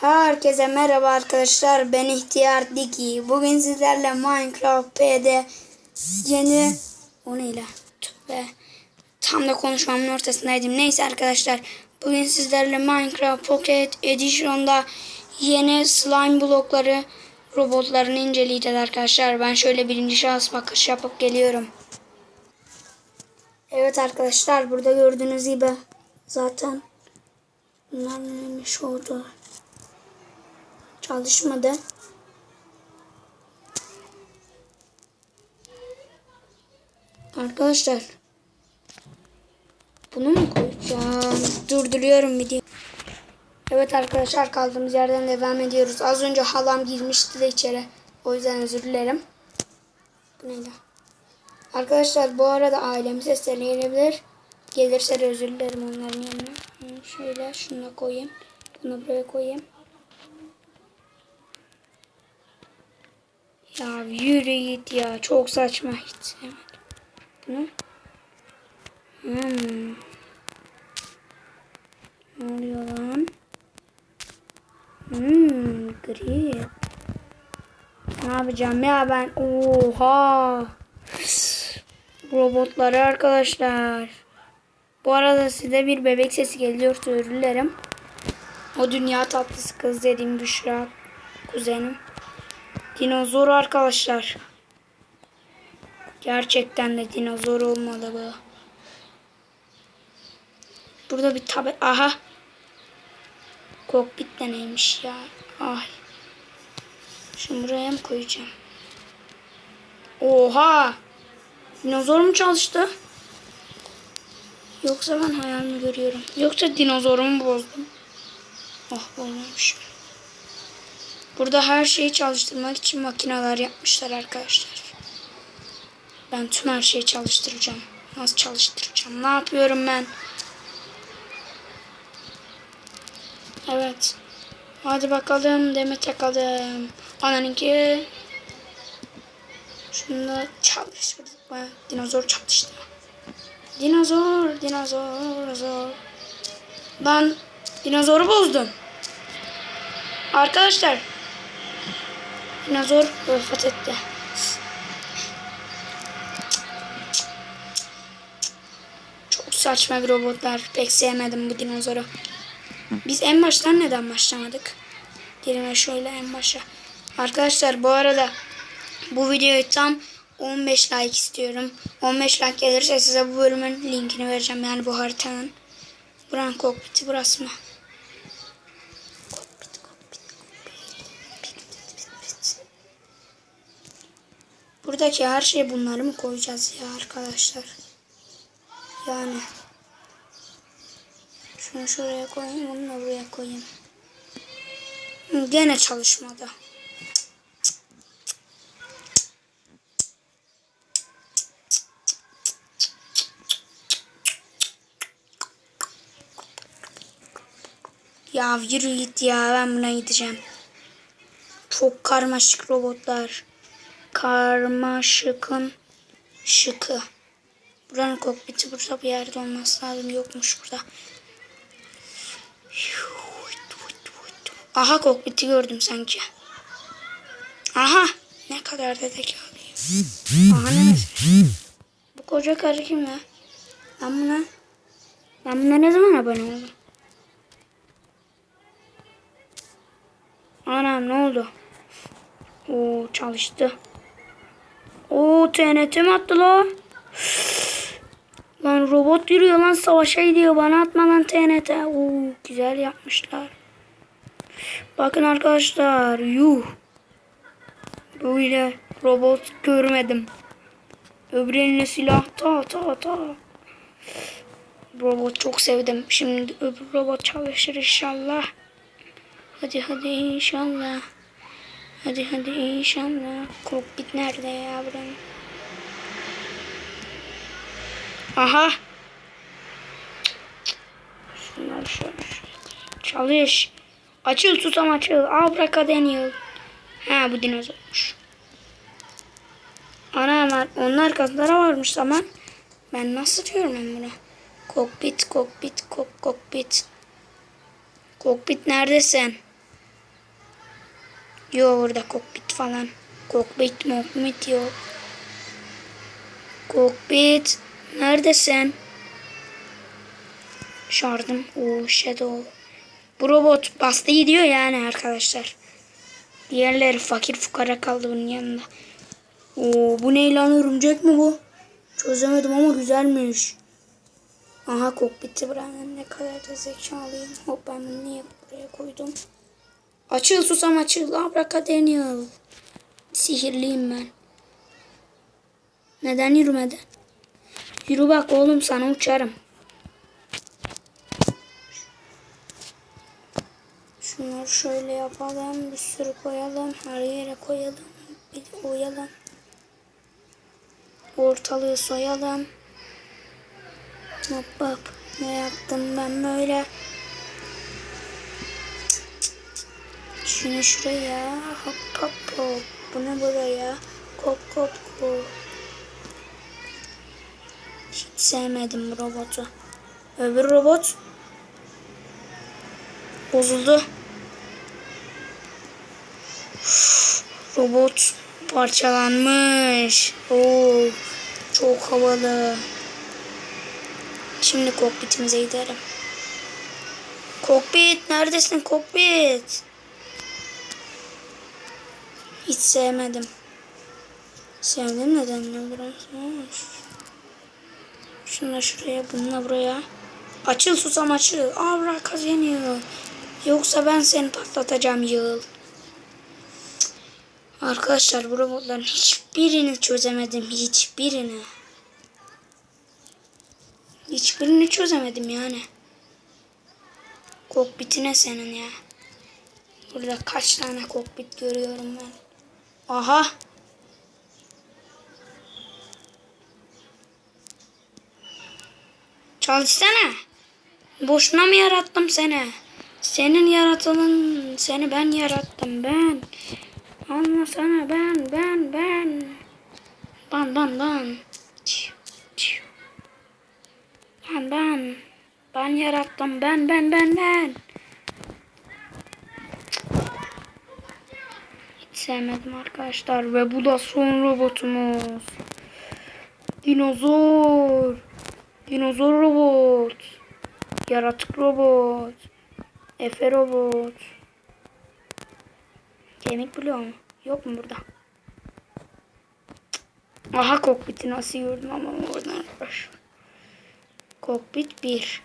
Herkese merhaba arkadaşlar. Ben İhtiyar Diki. Bugün sizlerle Minecraft P'de yeni o neyle? Tübe. Tam da konuşmamın ortasındaydım. Neyse arkadaşlar. Bugün sizlerle Minecraft Pocket Edition'da yeni slime blokları robotlarını inceleyeceğiz arkadaşlar. Ben şöyle birinci şahıs bakış yapıp geliyorum. Evet arkadaşlar burada gördüğünüz gibi zaten bunlar neymiş oldu. Çalışmadı. Arkadaşlar bunu mu koyacağım? Durduruyorum video. Evet arkadaşlar kaldığımız yerden devam ediyoruz. Az önce halam girmişti de içeri. O yüzden özür dilerim. Bu neydi? Arkadaşlar bu arada ailem sesleri gelebilir. Gelirse de özür dilerim onların yanına. Şöyle şunu da koyayım. Bunu buraya koyayım. Ya yürü git ya. Çok saçma. Hiç sevmedim. Bunu. Hmm. Ne oluyor lan? Hmm, grip. Ne yapacağım ya ben? Oha. Robotları arkadaşlar. Bu arada size bir bebek sesi geliyor özür dilerim. O dünya tatlısı kız dediğim Büşra kuzenim. Dinozor arkadaşlar. Gerçekten de dinozor olmalı bu. Burada bir tabi... Aha. Kokpit de neymiş ya. Ay. Şimdi buraya mı koyacağım? Oha. Dinozor mu çalıştı? Yoksa ben hayal mi görüyorum? Yoksa dinozorumu bozdum. Oh bozmamışım. Burada her şeyi çalıştırmak için makineler yapmışlar arkadaşlar. Ben tüm her şeyi çalıştıracağım. Nasıl çalıştıracağım? Ne yapıyorum ben? Evet. Hadi bakalım deme takalım. Ananınki. Şunu çalıştırdık. Dinozor çalıştı. Dinozor, dinozor, dinozor. Ben dinozoru bozdum. Arkadaşlar. Dinozor vefat etti. Çok saçma bir robotlar. Pek sevmedim bu dinozoru. Biz en baştan neden başlamadık? Gelin şöyle en başa. Arkadaşlar bu arada bu videoyu tam 15 like istiyorum. 15 like gelirse size bu bölümün linkini vereceğim. Yani bu haritanın. Buranın kokpiti burası mı? Kokpit, kokpit, kokpit. Buradaki her şey bunları mı koyacağız ya arkadaşlar? Yani. Şunu şuraya koyayım, onu da buraya koyayım. Gene çalışmadı. Ya yürü git ya ben buna gideceğim. Çok karmaşık robotlar. Karmaşıkın şıkı. Buranın kokpiti burada bir yerde olması lazım. Yokmuş burada. Aha kokpiti gördüm sanki. Aha ne kadar da zekalıyım. Aha? Bu koca karı kim ya? Ben buna ben buna ne zaman abone oldum? Anam ne oldu? Oo çalıştı. Oo TNT mi attı la? Lan robot yürüyor lan savaşa gidiyor. Bana atma lan TNT. Oo güzel yapmışlar. Bakın arkadaşlar. Yuh. Böyle robot görmedim. Öbür eline silah ta ta ta. Robot çok sevdim. Şimdi öbür robot çalışır inşallah. Hadi hadi inşallah. Hadi hadi inşallah. Kokpit nerede ya? Aha. Şunları şöyle. Çalış. Açıl susam açıl. Abracadabra. Ha bu dinozormuş. Ana var. Onlar kazlara varmış zaman. Ben nasıl diyorum ben bunu? Kokpit, kokpit, kok, kokpit. Kokpit neredesin? Yok burada kokpit falan. Kokpit mokpit yok. Kokpit. Neredesin? Şardım. Oo shadow. Bu robot bastı gidiyor yani arkadaşlar. Diğerleri fakir fukara kaldı bunun yanında. Oo bu ne lan örümcek mi bu? Çözemedim ama güzelmiş. Aha kokpiti bırakın ne kadar da zekalıyım. Hop ben bunu niye buraya koydum? Açıl susam açıl. Abracadabra. Sihirliyim ben. Neden yürümedi? Yürü bak oğlum sana uçarım. Şunları şöyle yapalım. Bir sürü koyalım. Her yere koyalım. Bir de koyalım. Ortalığı soyalım. Hop hop. Ne yaptım ben böyle? Şunu şuraya. Hop hop hop. Bunu buraya. Kop kop kop. Hiç sevmedim bu robotu. Öbür robot bozuldu. Üf, Robot parçalanmış. Oo, çok havalı. Şimdi kokpitimize gidelim. Kokpit neredesin kokpit? Hiç sevmedim. Sevdim neden ne burası? Şunu şuraya, bununla buraya. Açıl susam açıl. Avra kazanıyor. Yoksa ben seni patlatacağım yığıl. Arkadaşlar bu robotların hiçbirini çözemedim. Hiçbirini. Hiçbirini çözemedim yani. Kokpitine senin ya. Burada kaç tane kokpit görüyorum ben. Aha. Çalışsana. Boşuna mı yarattım seni? Senin yaratılan, seni ben yarattım ben. Anlasana ben, ben, ben. Ben. Çiu, çiu. Ben, ben. Ben yarattım, ben, ben, ben, ben. Sevmedim arkadaşlar ve bu da son robotumuz. Dinozor. Dinozor robot. Yaratık robot. Efe robot. Kemik bloğu mu? Yok mu burada? Aha kokpiti nasıl gördüm ama oradan arkadaş. Kokpit 1.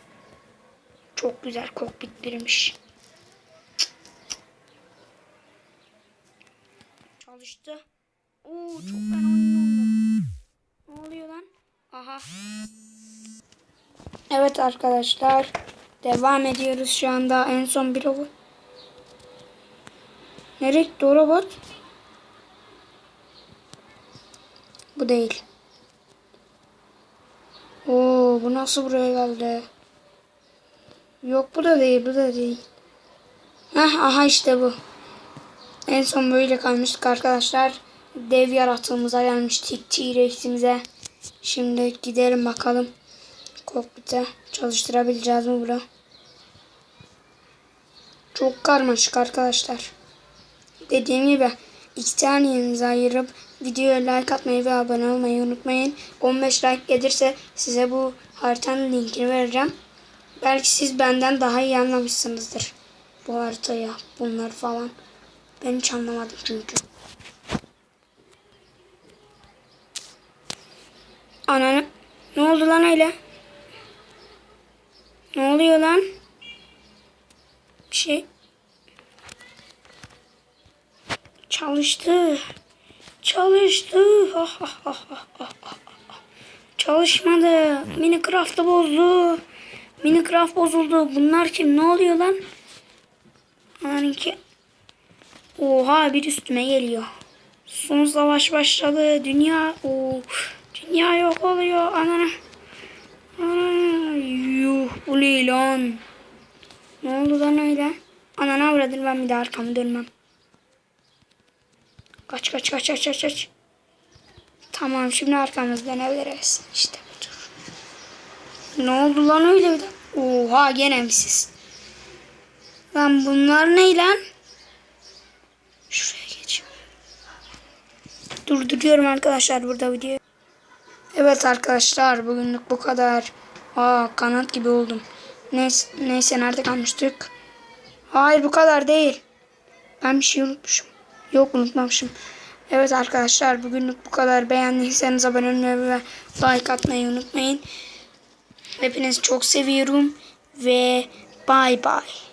Çok güzel kokpit birmiş. Çalıştı. Oo çok oyun oldu. Ne oluyor lan? Aha. Evet arkadaşlar. Devam ediyoruz şu anda. En son bir robot. Nereye gitti o robot? Bu değil. Oo bu nasıl buraya geldi? Yok bu da değil bu da değil. Heh aha işte bu. En son böyle kalmıştık arkadaşlar. Dev yaratığımıza gelmiştik T-Rex'imize. Şimdi gidelim bakalım. Kokpite çalıştırabileceğiz mi bura? Çok karmaşık arkadaşlar. Dediğim gibi iki tanenizi ayırıp videoya like atmayı ve abone olmayı unutmayın. 15 like gelirse size bu haritanın linkini vereceğim. Belki siz benden daha iyi anlamışsınızdır. Bu haritayı, bunlar falan. Ben hiç anlamadım çünkü. Ananı... Ne oldu lan öyle? Ne oluyor lan? Bir şey... Çalıştı. Çalıştı. Ha. Çalışmadı. Minecraft'ı bozdu. Minecraft bozuldu. Bunlar kim? Ne oluyor lan? Ananınki. Oha bir üstüme geliyor. Son savaş başladı. Dünya. Oo. Dünya yok oluyor. Anana. Ana. Yuh. Bu ne lan? Ne oldu lan öyle? Anana avradın ben bir daha arkamı dönmem. Kaç kaç kaç kaç kaç kaç. Tamam şimdi arkamızdan evleriz. İşte budur. Ne oldu lan öyle bir de? Oha gene mi siz? Lan bunlar ne lan? Şuraya Durduruyorum arkadaşlar burada videoyu. Evet arkadaşlar bugünlük bu kadar. Aa kanat gibi oldum. Neyse, neyse nerede kalmıştık? Hayır bu kadar değil. Ben bir şey unutmuşum. Yok unutmamışım. Evet arkadaşlar bugünlük bu kadar. Beğendiyseniz abone olmayı ve like atmayı unutmayın. Hepinizi çok seviyorum ve bay bay.